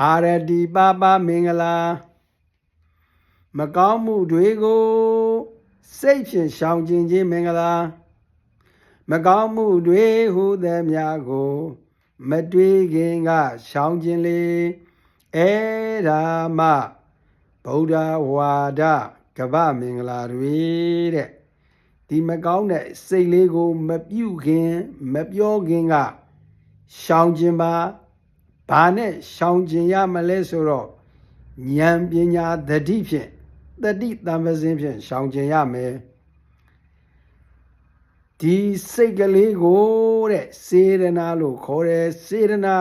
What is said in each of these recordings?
အာရတိပါပါမင်္ဂလာမကောင်းမှုတွေကိုစိတ်ဖြင့်ရှောင်ကျင်ခြင်းမင်္ဂလာမကောင်းမှုတွေဟုသည်များကို မတွေးခင်ကရှောင်ကျင်လေအဲ့ဒါမှဗုဒ္ဓဝါဒကပ္ပမင်္ဂလာတွေတဲ့ဒီမကောင်းတဲ့စိတ်လေးကို မပြုတ်ခင် မပြောခင်ကရှောင်ကျင်ပါ ဘာနဲ့ရှောင်ကျင်ရမလဲဆိုတော့ဉာဏ်ပညာသတိဖြင့်တတိတံပစင်းဖြင့်ရှောင်ကျင်ရမယ်ဒီစိတ်ကလေးကိုတဲ့စေရနာလို့ခေါ်တယ်စေရနာ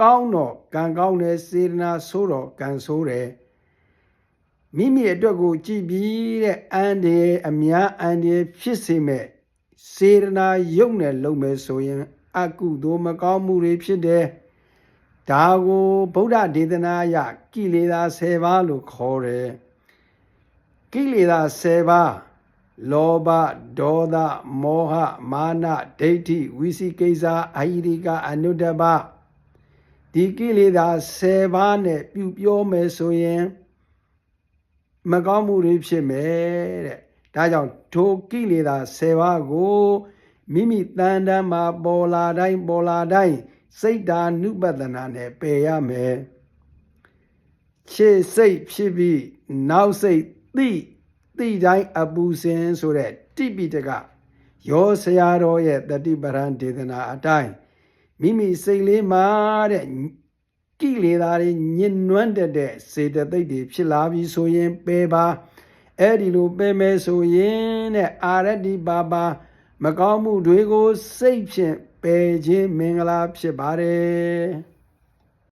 ကောင်းတော့ကံကောင်းတယ်စေရနာဆိုးတော့ကံဆိုးတယ်မိမိအတွက်ကိုကြည်ပြီးတဲ့အန်ဒီအများအန်ဒီဖြစ်စေမဲ့စေရနာယုံနဲ့လုံမယ်ဆိုရင် အကုသိုလ်မကောင်းမှုတွေဖြစ်တယ် ဒါကိုဗုဒ္ဓဒေသနာအရကိလေသာ10ပါးလို့ခေါ်တယ်ကိလေသာ10ပါးလောဘဒေါသမောဟမာနဒိဋ္ဌိဝိသိကိစ္စအာဟိရိကအနုတ္တပဒီကိလေသာ10ပါးနဲ့ပြုပြောမယ်ဆိုရင် မကောင်းမှုတွေဖြစ်မယ်တဲ့ဒါကြောင့်ထိုကိလေသာ10ပါးကိုမိမိတန်တမ်းမှာပေါ်လာတိုင်းပေါ်လာတိုင်း စိတ်ဓာနုပဒနာနဲ့ပယ်ရမယ်ခြေစိတ်ဖြစ်ပြီးနောက်စိတ်သိသိတိုင်းအပူစင်ဆိုတဲ့တိပိတကရောဆရာတော်ရဲ့တတိပရန်ဒေသနာအတိုင်းမိမိစိတ်လေးမှာတဲ့ကိလေသာတွေညှဉ်းနှွမ်းတတ်တဲ့စေတသိက်တွေဖြစ်လာပြီဆိုရင်ပယ်ပါအဲ့ဒီလိုပယ်မယ်ဆိုရင်တဲ့အာရတိပါပါ မကောင်းမှုတွေကိုစိတ်ဖြင့်ပယ်ခြင်းမင်္ဂလာဖြစ်ပါတယ်